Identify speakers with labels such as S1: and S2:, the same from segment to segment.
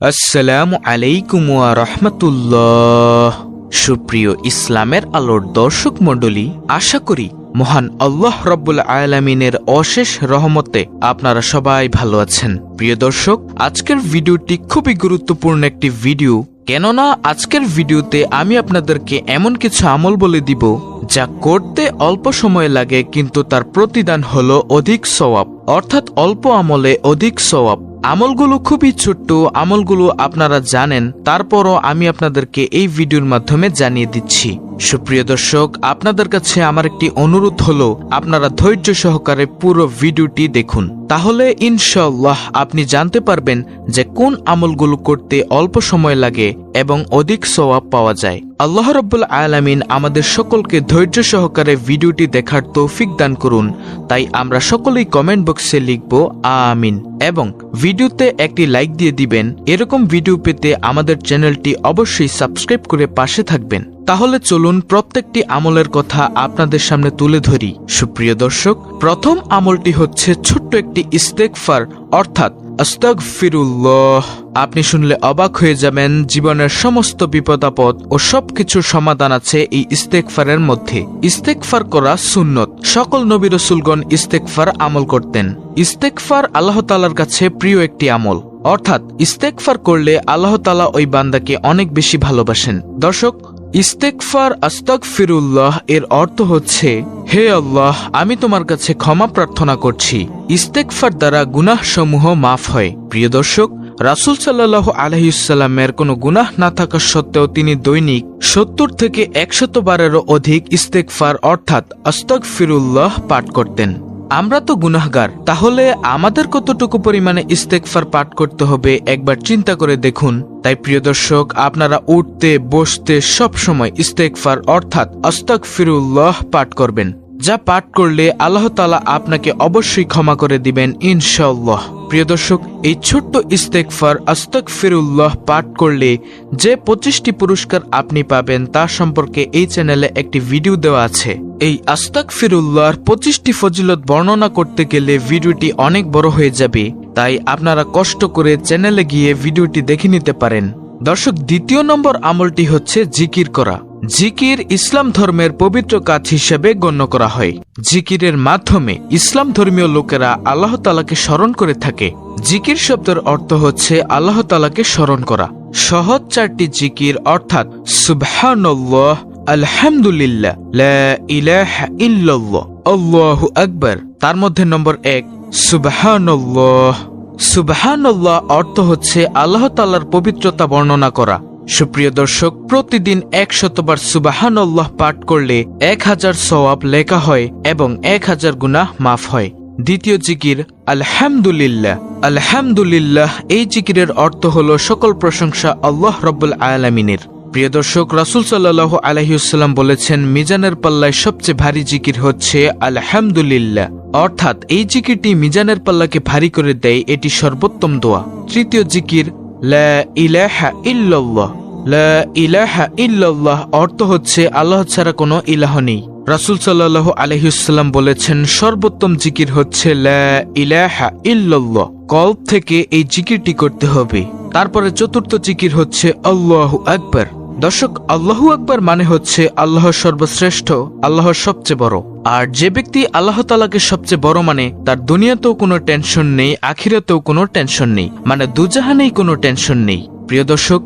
S1: আসসালামু আলাইকুম ওয়া রহমতুল্লাহ। সুপ্রিয় ইসলামের আলোর দর্শক মণ্ডলী, আশা করি মহান আল্লাহ রব্বুল আয়ালামিনের অশেষ রহমতে আপনারা সবাই ভালো আছেন। প্রিয় দর্শক, আজকের ভিডিওটি খুবই গুরুত্বপূর্ণ একটি ভিডিও। কেননা আজকের ভিডিওতে আমি আপনাদেরকে এমন কিছু আমল বলে দিব, যা করতে অল্প সময় লাগে কিন্তু তার প্রতিদান হলো অধিক সওয়াব, অর্থাৎ অল্প আমলে অধিক সওয়াব। আমলগুলো খুবই ছোট্ট, আমলগুলো আপনারা জানেন, তারপরও আমি আপনাদেরকে এই ভিডিওর মাধ্যমে জানিয়ে দিচ্ছি। সুপ্রিয় দর্শক, আপনাদের কাছে আমার একটি অনুরোধ হলো, আপনারা ধৈর্য সহকারে পুরো ভিডিওটি দেখুন। তাহলে ইনশাল্লাহ আপনি জানতে পারবেন যে কোন আমলগুলো করতে অল্প সময় লাগে এবং অধিক সওয়াব পাওয়া যায়। আল্লাহ রব্বুল আলামিন আমাদের সকলকে ধৈর্য সহকারে ভিডিওটি দেখার তৌফিক দান করুন। তাই আমরা সকলেই কমেন্ট বক্সে লিখব, আমিন। এবং ভিডিওতে একটি লাইক দিয়ে দিবেন। এরকম ভিডিও পেতে আমাদের চ্যানেলটি অবশ্যই সাবস্ক্রাইব করে পাশে থাকবেন। তাহলে চলুন প্রত্যেকটি আমলের কথা আপনাদের সামনে তুলে ধরি। সুপ্রিয় দর্শক, প্রথম আমলটি হচ্ছে ছোট্ট একটি ইস্তেকফার অর্থাৎ আপনি শুনলে অবাক হয়ে যাবেন, জীবনের সমস্ত বিপদ আপদ ও সবকিছুর সমাধান আছে এই ইস্তেকফারের মধ্যে। ইস্তেকফার করা সুন্নত। সকল নবী রসুলগণ ইস্তেকফার আমল করতেন। ইস্তেকফার আল্লাহ তালার কাছে প্রিয় একটি আমল। অর্থাৎ ইস্তেকফার করলে আল্লাহ তালা ওই বান্দাকে অনেক বেশি ভালোবাসেন। দর্শক ইস্তেকফার আস্তক ফিরুল্লাহ এর অর্থ হচ্ছে, হে আল্লাহ, আমি তোমার কাছে ক্ষমা প্রার্থনা করছি। ইস্তেকফার দ্বারা গুনাহ সমূহ মাফ হয়। প্রিয় দর্শক, রাসুল সাল্লাহ আলহিউসাল্লামের কোনো গুনাহ না থাকা সত্ত্বেও তিনি দৈনিক সত্তর থেকে একশত বারেরও অধিক ইস্তেকফার অর্থাৎ আস্তক ফিরুল্লাহ পাঠ করতেন। আমরা তো গুনাহগার, তাহলে আমাদের কতটুকু পরিমাণে ইস্তেকফার পাঠ করতে হবে, একবার চিন্তা করে দেখুন। তাই প্রিয় দর্শক, আপনারা উঠতে, বসতে সব সময় ইস্তেকফার অর্থাৎ অস্তক ফিরুল্লাহ পাঠ করবেন, যা পাঠ করলে আল্লাহ তালা আপনাকে অবশ্যই ক্ষমা করে দিবেন ইনশাল্লাহ প্রিয় দর্শক, এই ছোট্ট ইস্তেকফার আস্তাক ফিরুল্লাহ পাঠ করলে যে পঁচিশটি পুরস্কার আপনি পাবেন তা সম্পর্কে এই চ্যানেলে একটি ভিডিও দেওয়া আছে। এই আস্তাক ফিরুল্লাহর পঁচিশটি ফজিলত বর্ণনা করতে গেলে ভিডিওটি অনেক বড় হয়ে যাবে, তাই আপনারা কষ্ট করে চ্যানেলে গিয়ে ভিডিওটি দেখে নিতে পারেন। দর্শক, দ্বিতীয় নম্বর আমলটি হচ্ছে জিকির করা। জিকির ইসলাম ধর্মের পবিত্র কাজ হিসেবে গণ্য করা হয়। জিকিরের মাধ্যমে ইসলাম ধর্মীয় লোকেরা আল্লাহ তালাকে স্মরণ করে থাকে। জিকির শব্দের অর্থ হচ্ছে আল্লাহ তালাকে স্মরণ করা। সহজ চারটি জিকির অর্থাৎ সুবহানাল্লাহ, আলহামদুলিল্লাহ আকবার। তার মধ্যে নম্বর এক, সুবহানাল্লাহ। সুবহানাল্লাহ অর্থ হচ্ছে আল্লাহ তাল্লার পবিত্রতা বর্ণনা করা। সুপ্রিয় দর্শক, প্রতিদিন এক শতবার সুবাহানল্লাহ পাঠ করলে এক হাজার সওয়াব লেখা হয় এবং এক হাজার গুনাহ মাফ হয়। দ্বিতীয় জিকির, আলহামদুলিল্লাহ। আলহামদুলিল্লাহ, এই জিকিরের অর্থ হল সকল প্রশংসা আল্লাহ রব্বুল আলামিনের। প্রিয় দর্শক, রাসুল সাল্লাহ আলহিউসাল্লাম বলেছেন, মিজানের পাল্লায় সবচেয়ে ভারী জিকির হচ্ছে আলহামদুলিল্লাহ। অর্থাৎ এই জিকিরটি মিজানের পাল্লাকে ভারী করে দেয়, এটি সর্বোত্তম দোয়া। তৃতীয় জিকির লা ইলাহা ইল্লাল্লাহ। লা ইলাহা ইল্লাল্লাহ অর্থ হচ্ছে আল্লাহ ছাড়া কোনো ইলাহ নেই। রাসুল সাল্লাহ আলহিউসাল্লাম বলেছেন, সর্বোত্তম জিকির হচ্ছে লা ইলাহা ইল্লাল্লাহ। কল্প থেকে এই জিকিরটি করতে হবে। তারপরে চতুর্থ জিকির হচ্ছে আল্লাহ আকবার। দর্শক, আল্লাহু আকবার মানে হচ্ছে আল্লাহ সর্বশ্রেষ্ঠ, আল্লাহর সবচেয়ে বড়। আর যে ব্যক্তি আল্লাহ তালাকে সবচেয়ে বড় মানে তার দুনিয়াতেও কোনো টেনশন নেই, আখিরাতেও কোনো টেনশন নেই মানে দুজাহানেই কোনো টেনশন নেই। প্রিয় দর্শক,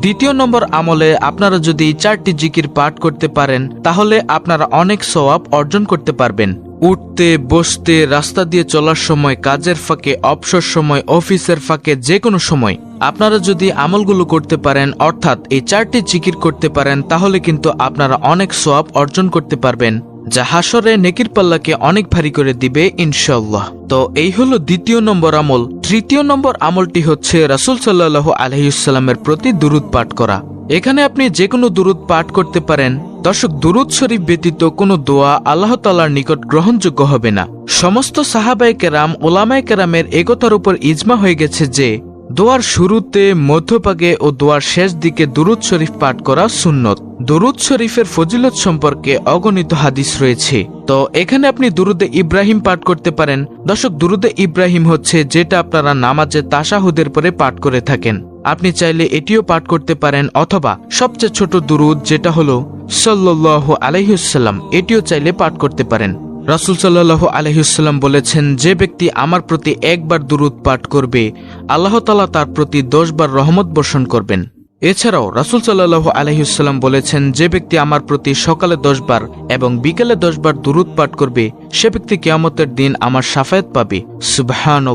S1: দ্বিতীয় নম্বর আমলে আপনারা যদি চারটি জিকির পাঠ করতে পারেন, তাহলে আপনারা অনেক সওয়াব অর্জন করতে পারবেন। উঠতে, বসতে, রাস্তা দিয়ে চলার সময়, কাজের ফাঁকে, অবসর সময়, অফিসের ফাঁকে যে কোনো সময়। আপনারা যদি আমলগুলো করতে পারেন, অর্থাৎ এই চারটি জিকির করতে পারেন, তাহলে কিন্তু আপনারা অনেক সোয়াব অর্জন করতে পারবেন। যা হাসরে নেকির পাল্লাকে অনেক ভারী করে দিবে ইনশাল্লাহ তো এই হলো দ্বিতীয় নম্বর আমল। তৃতীয় নম্বর আমলটি হচ্ছে রাসুল সাল্লাহ আলহিউসাল্লামের প্রতি দুরুদ পাঠ করা। এখানে আপনি যে কোনো দুরুদ পাঠ করতে পারেন। দর্শক, দুরুদ শরীফ ব্যতীত কোনো দোয়া আল্লাহ তালার নিকট গ্রহণযোগ্য হবে না। সমস্ত সাহাবাই কেরাম ওলামায় কেরামের একতার উপর ইজমা হয়ে গেছে যে দোয়ার শুরুতে মধ্যভাগে ও দোয়ার শেষ দিকে দুরুদ শরীফ পাঠ করা সুন্নত। দুরুদ শরীফের ফজিলত সম্পর্কে অগণিত হাদিস রয়েছে। তো এখানে আপনি দুরুদে ইব্রাহিম পাঠ করতে পারেন। দর্শক, দুরুদে ইব্রাহিম হচ্ছে যেটা আপনারা নামাজে তাসাহুদের পরে পাঠ করে থাকেন। আপনি চাইলে এটিও পাঠ করতে পারেন অথবা সবচেয়ে ছোট দুরুদ যেটা হলো সাল্লাহ আলহিউসাল্লাম এটিও চাইলে পাঠ করতে পারেন। রাসুল সাল্লাহ আলহিউসাল্লাম বলেছেন, যে ব্যক্তি আমার প্রতি একবার দুরুদ পাঠ করবে, আল্লাহ তালা তার প্রতি দশবার রহমত বর্ষণ করবেন। এছাড়াও রাসুল সাল্লাহ আলহিউসাল্লাম বলেছেন, যে ব্যক্তি আমার প্রতি সকালে দশবার এবং বিকেলে দশবার দুরুদ পাঠ করবে, সে ব্যক্তি কেয়ামতের দিন আমার সাফায়াত পাবে। সুবহান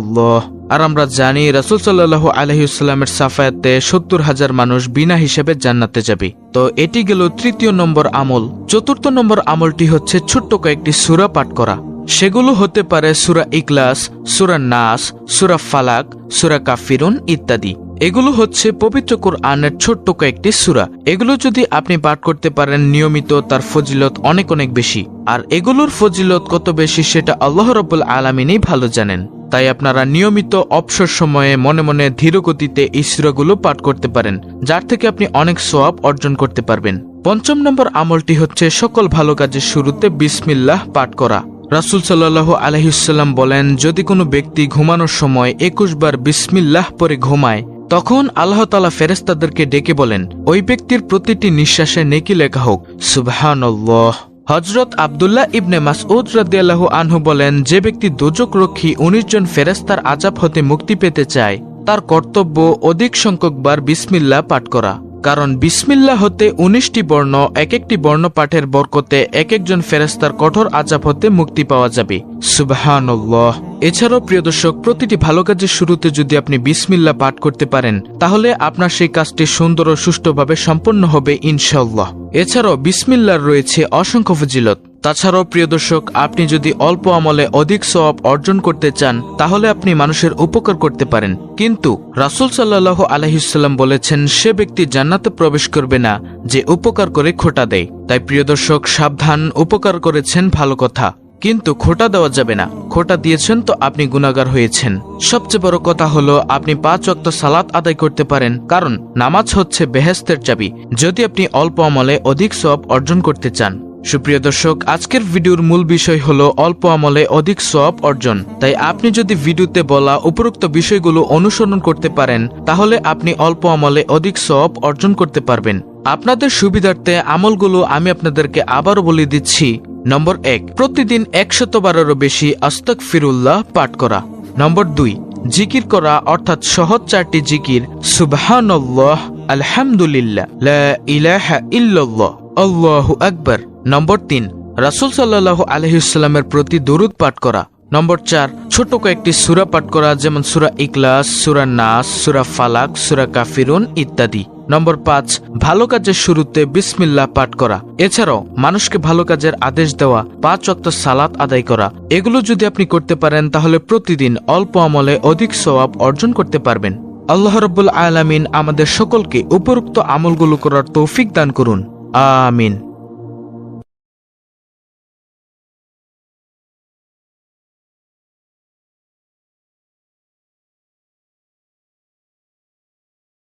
S1: আর আমরা জানি, রাসুল সাল্লাহ আলহিউসাল্লামের সাফায়াতে সত্তর হাজার মানুষ বিনা হিসেবে জান্নাতে যাবে। তো এটি গেল তৃতীয় নম্বর আমল। চতুর্থ নম্বর আমলটি হচ্ছে ছোট্ট কয়েকটি সুরা পাঠ করা। সেগুলো হতে পারে সুরা ইকলাস সুরা নাস, সুরা ফালাক, সুরা কাফিরুন ইত্যাদি। এগুলো হচ্ছে পবিত্র কোরআনের ছোট্ট কয়েকটি সুরা। এগুলো যদি আপনি পাঠ করতে পারেন, নিয়মিত তার ফজিলত অনেক অনেক বেশি। আর এগুলোর ফজিলত কত বেশি সেটা আল্লাহ রব্বুল আলমিনই ভালো জানেন। তাই আপনারা নিয়মিত অবসর সময়ে মনে মনে ধীর গতিতে এই সুরাগুলো পাঠ করতে পারেন, যার থেকে আপনি অনেক সোয়াব অর্জন করতে পারবেন। পঞ্চম নম্বর আমলটি হচ্ছে সকল ভালো কাজের শুরুতে বিসমিল্লাহ পাঠ করা। রাসুল সাল্লাহ আলহিসাল্লাম বলেন, যদি কোনো ব্যক্তি ঘুমানোর সময় একুশ বার বিসমিল্লাহ পরে ঘুমায়, তখন আল্লাহ তালা ফেরেস্তাদেরকে ডেকে বলেন, ওই ব্যক্তির প্রতিটি নিঃশ্বাসে নেকি লেখা হোক। সুবহানাল্লাহ। হজরত আবদুল্লাহ ইবনে মাসউদ রদিয়াল্লাহ আনহু বলেন, যে ব্যক্তি দুজক রক্ষী উনিশ জন ফেরেস্তার আজাব হতে মুক্তি পেতে চায়, তার কর্তব্য অধিক সংখ্যকবার বিসমিল্লা পাঠ করা। কারণ বিসমিল্লা হতে উনিশটি বর্ণ এক একটি বর্ণ পাঠের বরকতে এক একজন ফেরেস্তার কঠোর আজাব হতে মুক্তি পাওয়া যাবে। সুবাহানল্লাহ। এছাড়াও প্রিয় দর্শক, প্রতিটি ভালো কাজের শুরুতে যদি আপনি বিসমিল্লা পাঠ করতে পারেন, তাহলে আপনার সেই কাজটি সুন্দর ও সুষ্ঠুভাবে সম্পন্ন হবে ইনশাল্লাহ এছাড়াও বিসমিল্লার রয়েছে অসংখ্য ফজিলত। তাছাড়াও, প্রিয় দর্শক, আপনি যদি অল্প আমলে অধিক সওয়াব অর্জন করতে চান, তাহলে আপনি মানুষের উপকার করতে পারেন। কিন্তু রাসুল সাল্লাহ আলহিসাল্লাম বলেছেন, সে ব্যক্তি জান্নাতে প্রবেশ করবে না যে উপকার করে খোটা দেয়। তাই, প্রিয় দর্শক, সাবধান, উপকার করেছেন ভালো কথা। কিন্তু খোটা দেওয়া যাবে না। খোটা দিয়েছেন তো আপনি গুণাগার হয়েছেন। সবচেয়ে বড় কথা হলো, আপনি পাঁচ অক্ত সালাত আদায় করতে পারেন। কারণ, নামাজ হচ্ছে বেহেস্তের চাবি। যদি আপনি অল্প আমলে অধিক সব অর্জন করতে চান সুপ্রিয় দর্শক, আজকের ভিডিওর মূল বিষয় হলো অল্প আমলে অধিক সব অর্জন। তাই আপনি যদি ভিডিওতে বলা উপরোক্ত বিষয়গুলো অনুসরণ করতে পারেন, তাহলে আপনি অল্প আমলে অধিক সব অর্জন করতে পারবেন। আপনাদের সুবিধার্থে আমলগুলো আমি আপনাদেরকে আবারও বলে দিচ্ছি। নম্বর এক, প্রতিদিন একশত বারেরও বেশি আস্তক ফিরুল্লাহ পাঠ করা। নম্বর দুই, জিকির করা, অর্থাৎ সহজ চারটি জিকির, সুবহানাল্লাহ, আলহামদুলিল্লাহ, লা ইলাহা ইল্লাল্লাহ নম্বর তিন, রাসূল সাল্লাল্লাহু আলহিউসাল্লামের প্রতি দরুদ পাঠ করা। নম্বর চার, ছোট কয়েকটি সুরা পাঠ করা, যেমন সুরা ইকলাস সুরা নাস, সুরা ফালাক, সুরা কাফিরুন ইত্যাদি। নম্বর পাঁচ, ভালো কাজের শুরুতে বিসমিল্লাহ পাঠ করা। এছাড়াও, মানুষকে ভালো কাজের আদেশ দেওয়া, পাঁচ অক্ত সালাত আদায় করা। এগুলো যদি আপনি করতে পারেন, তাহলে প্রতিদিন অল্প আমলে অধিক সওয়াব অর্জন করতে পারবেন। আল্লাহ রব্বুল আলামিন আমাদের সকলকে উপরোক্ত আমলগুলো করার তৌফিক দান করুন। আমিন।